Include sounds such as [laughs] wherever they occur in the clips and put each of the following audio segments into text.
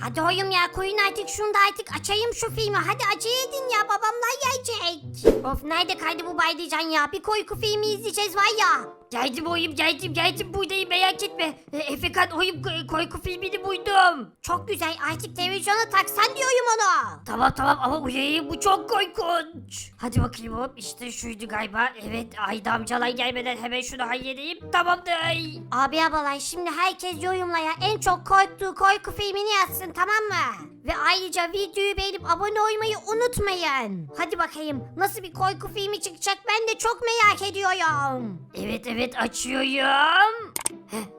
Hadi oyum ya koyun artık şunu da artık açayım şu filmi. Hadi acele edin ya babamlar gelecek. Of nerede kaydı bu Baydıcan ya? Bir korku filmi izleyeceğiz var ya. Geldim oyum geldim geldim buradayım merak etme. E, Efekan oyum k- korku filmini buydum. Çok güzel artık televizyona taksan diyorum onu. Tamam tamam ama uyuyayım bu çok korkunç. Hadi bakayım hop işte şuydu galiba. Evet Ayda amcalar gelmeden hemen şunu halledeyim. Tamamdır. Abi ablalar şimdi herkes yorumlaya en çok korktuğu korku filmini yazsın tamam mı? Ve ayrıca videoyu beğenip abone olmayı unutmayın. Hadi bakayım nasıl bir korku filmi çıkacak ben de çok merak ediyorum. Evet evet açıyorum.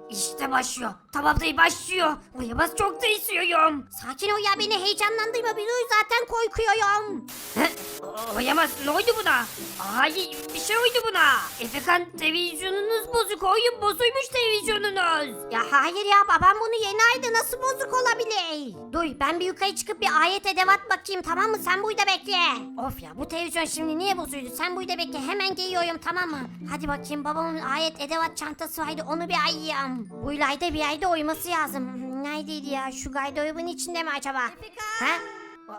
İşte başlıyor. Tamam dayı başlıyor. Uyumaz çok da istiyorum. Sakin ol ya beni heyecanlandırma biliyoruz zaten korkuyorum. Uyamaz ne oldu buna? Ay bir şey oldu buna. Efekan televizyonunuz bozuk oyun bozuymuş televizyonunuz. Ya hayır ya babam bunu yeni ayda nasıl bozuk olabilir? Dur ben bir yukarı çıkıp bir ayet edevat bakayım tamam mı sen burada bekle. Of ya bu televizyon şimdi niye bozuldu sen burada bekle hemen geliyorum tamam mı? Hadi bakayım babamın ayet edevat çantası vardı onu bir ayıyam. Bu ilayda bir yerde oyması lazım. Hmm, Neredeydi ya şu gardırobun içinde mi acaba? Ha?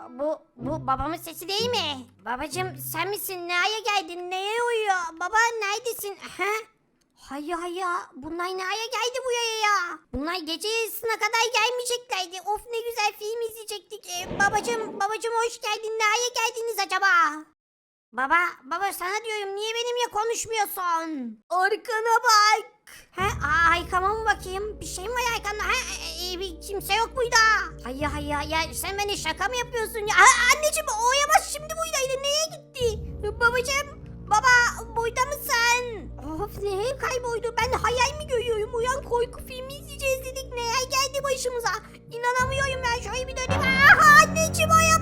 Bu, bu babamın sesi değil mi? Babacım sen misin? Nereye geldin? Neye uyuyor? Baba neredesin? Ha? Hayır hayır bunlar nereye geldi buraya ya? Bunlar gece yarısına kadar gelmeyeceklerdi. Of ne güzel film izleyecektik. Ee, babacım babacım hoş geldin. Nereye geldiniz acaba? Baba baba sana diyorum niye benimle konuşmuyorsun? Arkana bak. He aa, arkama mı bakayım? Bir şey mi var arkanda? He, e, bir kimse yok burada. Hayır hayır ya sen beni şaka mı yapıyorsun ya? Ha, anneciğim oyamaz şimdi buradaydı. Neye gitti? Babacım baba burada mısın? Of nereye kayboldu? Ben hayal mi görüyorum? Uyan korku filmi izleyeceğiz dedik. Neler geldi başımıza? İnanamıyorum ben. Şöyle bir döneyim. Aha anneciğim oyamaz.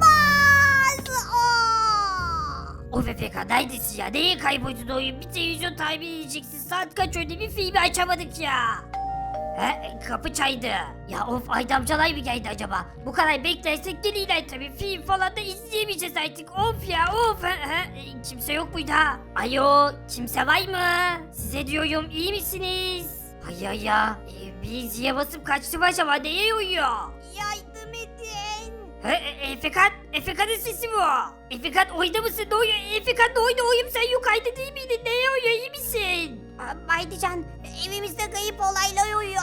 Neredesin ya? Neye kayboldun oyun? Bir televizyon tahmin edeceksin. Saat kaç oldu bir filmi açamadık ya. He, kapı çaydı. Ya of Ayda amcalar mı geldi acaba? Bu kadar beklersek gelirler tabii. Film falan da izleyemeyeceğiz artık. Of ya of. He, he. Kimse yok muydu ha? Alo kimse var mı? Size diyorum iyi misiniz? Hayır ya. E, bir ziye basıp kaçtı mı acaba? Neye uyuyor? Edin. He, e, Efekan, Efekan'ın sesi bu. Efekan oyda mısın? Ne oluyor? Efekan ne oyda oyum sen yukarıda değil miydin? Neye oynuyor? İyi misin? Baydıcan evimizde kayıp olaylar oluyor.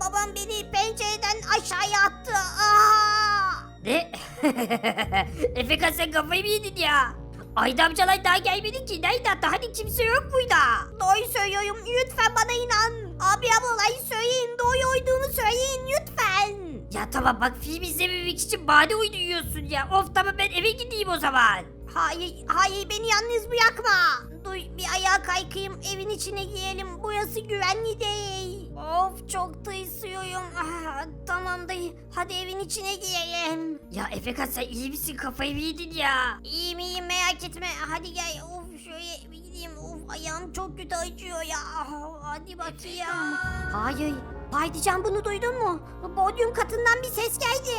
Babam beni pencereden aşağıya attı. Aa! Ne? [laughs] Efekan sen kafayı mı yedin ya? Ayda amcalar daha gelmedi ki. Nerede hatta? Hani kimse yok burada. Doğru söylüyorum lütfen bana inan. Abi ablalayı Ya tamam bak film izlememek için bahane uyduruyorsun ya. Of tamam ben eve gideyim o zaman. Hayır hayır beni yalnız bırakma. Dur bir ayağa kaykayım evin içine girelim. Burası güvenli değil. Of çok tırsıyorum. Ah, tamam dayı hadi evin içine girelim. Ya Efekan sen iyi misin? Kafayı mı yedin ya? İyiyim iyiyim merak etme. Hadi gel. Of şöyle bir gideyim. Of ayağım çok kötü acıyor ya. Hadi bakayım. Hayır. Haydican bunu duydun mu? Bodyum katından bir ses geldi.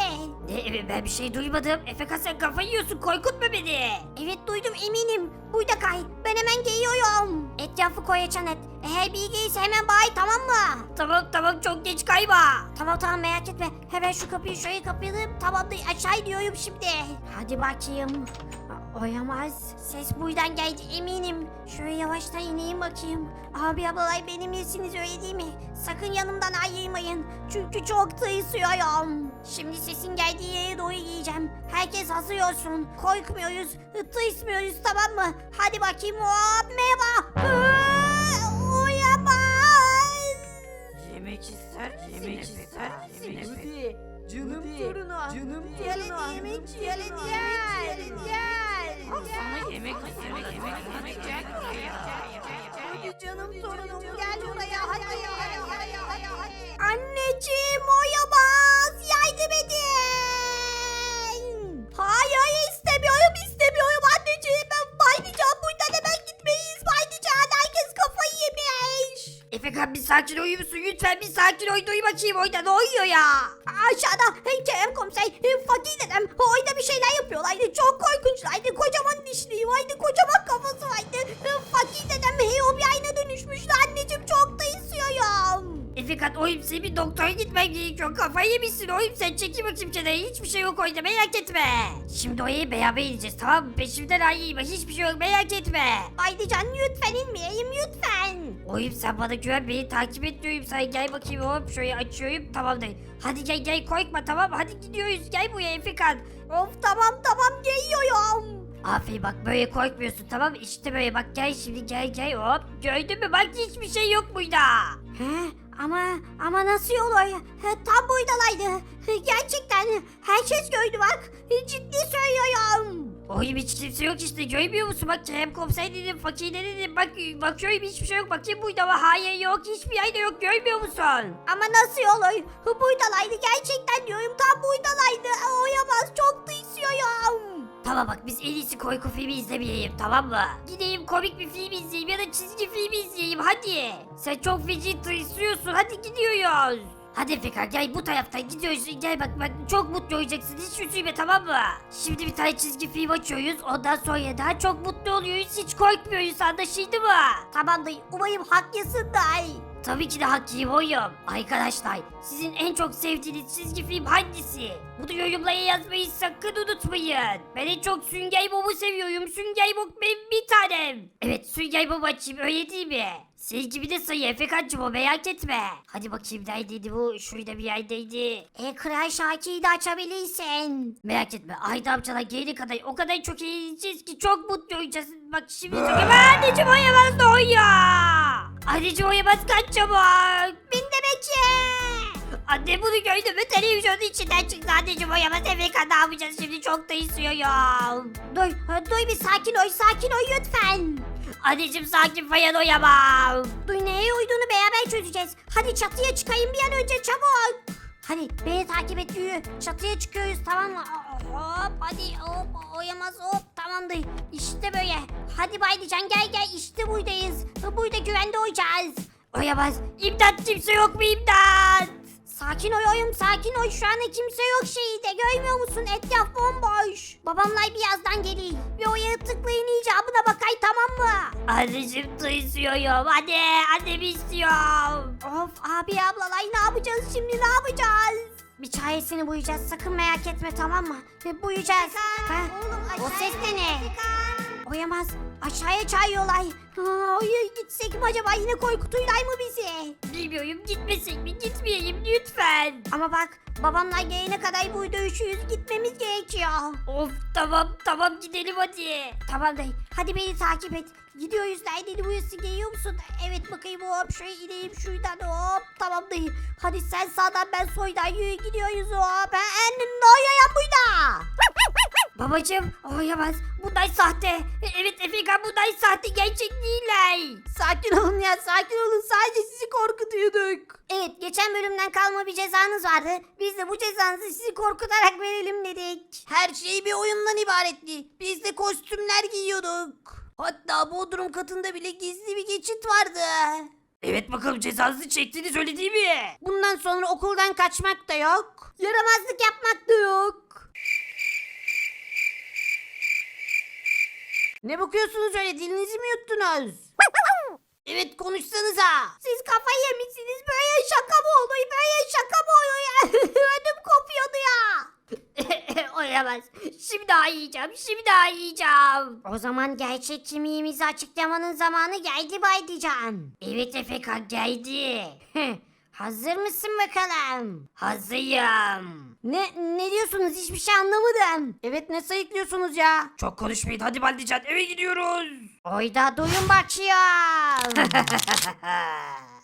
Ne, ben bir şey duymadım. Efekan sen kafayı yiyorsun. Korkutma beni. Evet duydum eminim. Burada kay. Ben hemen geliyorum. Etrafı koyaçan et. Eğer bir gelirse hemen bay tamam mı? Tamam tamam çok geç kayma. Tamam tamam merak etme. Hemen şu kapıyı şöyle kapayalım. Tamam da aşağı iniyorum şimdi. Hadi bakayım. Oyamaz. Ses buradan geldi eminim. Şöyle yavaştan ineyim bakayım. Abi ablalay benim iyisiniz öyle değil mi? Sakın yanımdan ayrılmayın. Çünkü çok tırsıyorum. Şimdi sesin geldiği yere doğru giyeceğim. Herkes hazır olsun. Korkmuyoruz. Tırsmıyoruz tamam mı? Hadi bakayım. Hop merhaba. Aa, Oyamaz. Yemek ister, yemek ister, yemek ister. Canım torunu. Canım torunu. yemek yiyelim gel. Sana yemek, yemek, yemek, yemek. Hadi canım torunum Gel buraya hadi hadi hadi hadi hadi. Anneciğim oyamaz. Yardım sakin olur musun? Lütfen bir sakin ol. Duy bakayım orada ne oluyor ya? Aşağıda hey, Kerem komiser, hey, fakir dedem orada bir şeyler yapıyorlardı. Çok korkunçlardı. Kocaman dişliği vardı, kocaman kafası vardı. Fakir dedem hey o bir ayna dönüşmüştü. Anneciğim çok da istiyorum. Efekan oyum senin bir doktora gitmen gerekiyor. Kafayı yemişsin oyum sen çekil bakayım kenara. Hiçbir şey yok oyunda merak etme. Şimdi oyayı beraber ineceğiz tamam mı? Peşimden ayıyım hiçbir şey yok merak etme. Baydıcan lütfen inmeyeyim lütfen. Oyum sen bana güven beni takip et diyorum sana gel bakayım hop şöyle açıyorum tamam değil. Hadi gel gel korkma tamam hadi gidiyoruz gel buraya Efekan. Of tamam tamam geliyorum. Aferin bak böyle korkmuyorsun tamam? İşte böyle bak gel şimdi gel gel hop. Gördün mü bak hiçbir şey yok burada. He, ama ama nasıl? He, tam buydalaydı. He, Gerçekten herkes gördü bak. He, Ciddi söylüyorum. Oyum hiç kimse yok işte görmüyor musun? Bak Kerem komiser dedim fakir dedim bak bakıyorum hiçbir şey yok. Bakayım burada ama hayır yok hiçbir yerde yok görmüyor musun? Ama nasıl olur? He, Buydalaydı gerçekten diyorum tam buydalaydı. Oyamaz çok tırsıyorum. Tamam bak biz en iyisi korku filmi izlemeyeyim tamam mı? Gideyim komik bir film izleyeyim ya da çizgi film izleyeyim hadi. Sen çok feci tırsıyorsun hadi gidiyoruz. Hadi Fika gel bu taraftan gidiyoruz gel bak bak çok mutlu olacaksın hiç üzülme tamam mı? Şimdi bir tane çizgi film açıyoruz ondan sonra daha çok mutlu oluyoruz hiç korkmuyoruz anlaşıldı mı? Tamamdır umarım haklısın day. Tabii ki de haklıyım oyum. Arkadaşlar sizin en çok sevdiğiniz çizgi film hangisi? Bunu yorumlara yazmayı sakın unutmayın. Ben en çok Sünger Bob'u seviyorum. Sünger Bob benim bir tanem. Evet Sünger Bob açayım öyle değil mi? Senin gibi de sayı Efekancım o merak etme. Hadi bakayım neredeydi bu? Şurada bir yerdeydi. E Kral Şaki'yi de açabilirsin. Merak etme Ayda amcalar gelene kadar o kadar çok eğleneceğiz ki çok mutlu olacağız. Bak şimdi çok... [laughs] Anneciğim oyamaz da oynuyor. Anneciğim oyamaz kaç çabuk. Bin de bekle. Anne bunu gördü mü televizyonun içinden çıktı anneciğim oyamaz Efekan ne yapacağız şimdi çok da istiyorum. Dur, ha, dur bir sakin ol, sakin ol lütfen. Anneciğim sakin falan oyamam. Dur neye uyduğunu beraber çözeceğiz. Hadi çatıya çıkayım bir an önce çabuk. Hadi beni takip et yürü. Çatıya çıkıyoruz tamam mı? Hop hadi hop oyamaz hop tamamdır. İşte böyle. Hadi Baylıcan gel gel işte buradayız. Oyamaz. İmdat kimse yok mu imdat? Sakin ol oyum sakin ol şu anda kimse yok şehirde görmüyor musun etraf bomboş. Babamlar birazdan gelir ve oraya tıklayın icabına bakay tamam mı? Anneciğim duysuyorum. Anne annemi istiyorum. Of abi ablalay ne yapacağız şimdi ne yapacağız? Bir çaresini buyacağız sakın merak etme tamam mı? Ve buyacağız. Ha? o ses de ne? Oyamaz aşağıya çağırıyorlar. Ha, Hayır gitsek mi acaba yine korkutuylar mı bizi? Bilmiyorum gitmesek mi gitmeyeyim lütfen. Ama bak babamlar gelene kadar burada üşüyüz gitmemiz gerekiyor. Of tamam tamam gidelim hadi. Tamam dayı. Hadi beni takip et. Gidiyoruz neredeydi burası geliyor musun? Evet bakayım hop şöyle ineyim şuradan hop. Tamam dayı. Hadi sen sağdan ben soydan yürü gidiyoruz hop. Ben Noya'ya burada. Babacım oyamaz. Bunlar sahte. E, Evet Efekan bunlar sahte gerçek değiller. Sakin olun ya sakin olun. Sadece sizi korkutuyorduk. Evet geçen bölümden kalma bir cezanız vardı. Biz de bu cezanızı sizi korkutarak verelim dedik. Her şey bir oyundan ibaretti. Biz de kostümler giyiyorduk. Hatta bodrum katında bile gizli bir geçit vardı. Evet bakalım cezanızı çektiniz öyle değil mi? Bundan sonra okuldan kaçmak da yok. Yaramazlık yapmak da yok. Ne bakıyorsunuz öyle dilinizi mi yuttunuz? evet konuşsanıza. Siz kafayı yemişsiniz böyle şaka mı olur böyle şaka mı olur ya? [laughs] Ödüm kopuyordu ya. [laughs] Oyamaz. Şimdi daha yiyeceğim. Şimdi daha yiyeceğim. O zaman gerçek kimliğimizi açıklamanın zamanı geldi Baydıcan. Evet Efekan geldi. [laughs] Hazır mısın bakalım? Hazırım. Ne ne diyorsunuz hiçbir şey anlamadım. Evet ne sayıklıyorsunuz ya? Çok konuşmayın hadi Baldican eve gidiyoruz. Oyda duyun bakayım. [laughs]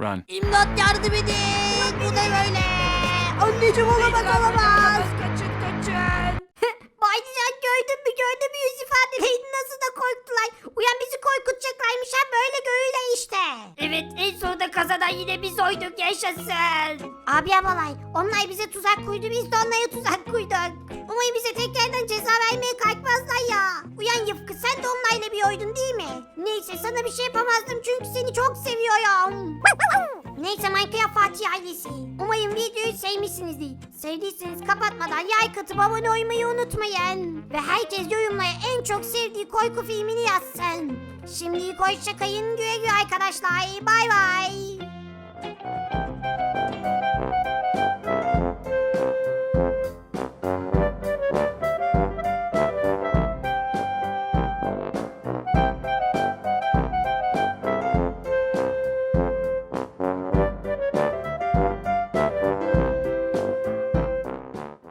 Run. İmdat yardım edin. Bu ne böyle? Anneciğim olamaz olamaz. Kaçın kaçın. Kazadan yine biz oyduk yaşasın. Abi abalay onlar bize tuzak kurdu biz de onlara tuzak kurduk. Umarım bize tekrardan ceza vermeye kalkmazlar ya. Uyan Yıfkı sen de onlarla bir oydun değil mi? Neyse sana bir şey yapamazdım çünkü seni çok seviyorum. [laughs] Neyse Minecraft Fatih ailesi. Umarım videoyu sevmişsinizdir. Sevdiyseniz kapatmadan yay katıp abone olmayı unutmayın. Ve herkes yorumlara en çok sevdiği korku filmini yazsın. Şimdilik hoşçakalın güle güle arkadaşlar. Bay bay.